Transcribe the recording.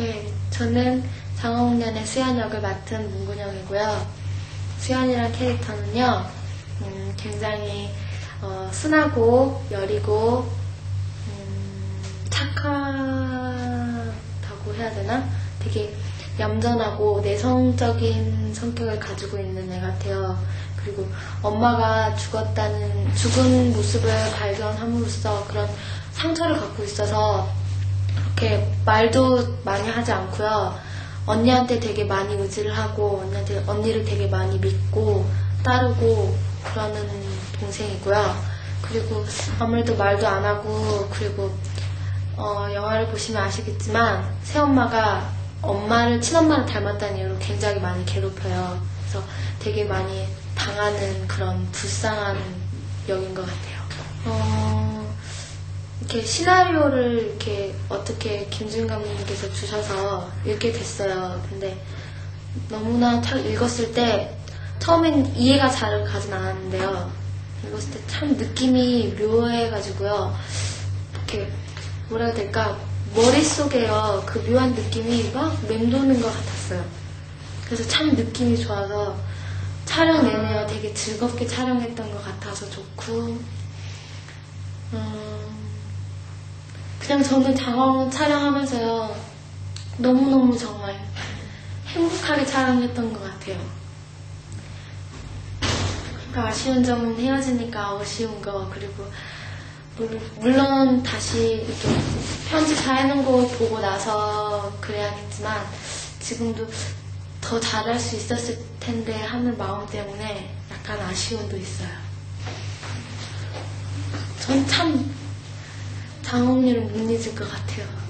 네, 저는 장원년의 수연 역을 맡은 문근영이고요. 수연이란 캐릭터는요, 음, 굉장히 어, 순하고 여리고 음, 착하다고 해야 되나? 되게 얌전하고 내성적인 성격을 가지고 있는 애 같아요. 그리고 엄마가 죽었다는 죽은 모습을 발견함으로써 그런 상처를 갖고 있어서 이렇게 말도 많이 하지 않고요. 언니한테 되게 많이 의지를 하고 언니한테 언니를 되게 많이 믿고 따르고 그러는 동생이고요. 그리고 아무래도 말도 안 하고 그리고 어, 영화를 보시면 아시겠지만 새엄마가 엄마를 친엄마를 닮았다는 이유로 굉장히 많이 괴롭혀요. 그래서 되게 많이 당하는 그런 불쌍한 역인 것 같아요. 어, 이렇게 시나리오를 이렇게 어떻게 김준 감독님께서 주셔서 읽게 됐어요. 근데 너무나 딱 읽었을 때 처음엔 이해가 잘 가진 않았는데요. 읽었을 때 참 느낌이 묘해가지고요. 이렇게 뭐라 해야 될까 머릿속에요 그 묘한 느낌이 막 맴도는 것 같았어요. 그래서 참 느낌이 좋아서 촬영 내내 되게 즐겁게 촬영했던 것 같아서 좋고 음, 그냥 저는 장원 촬영하면서요 너무너무 정말 행복하게 촬영했던 것 같아요. 그러니까 아쉬운 점은 헤어지니까 아쉬운 거 그리고 물- 물론 다시 이렇게 편지 다 해놓은 거 보고 나서 그래야겠지만 지금도 더 잘할 수 있었을 텐데 하는 마음 때문에 약간 아쉬움도 있어요. 전 참 장홍리를 못 잊을 것 같아요.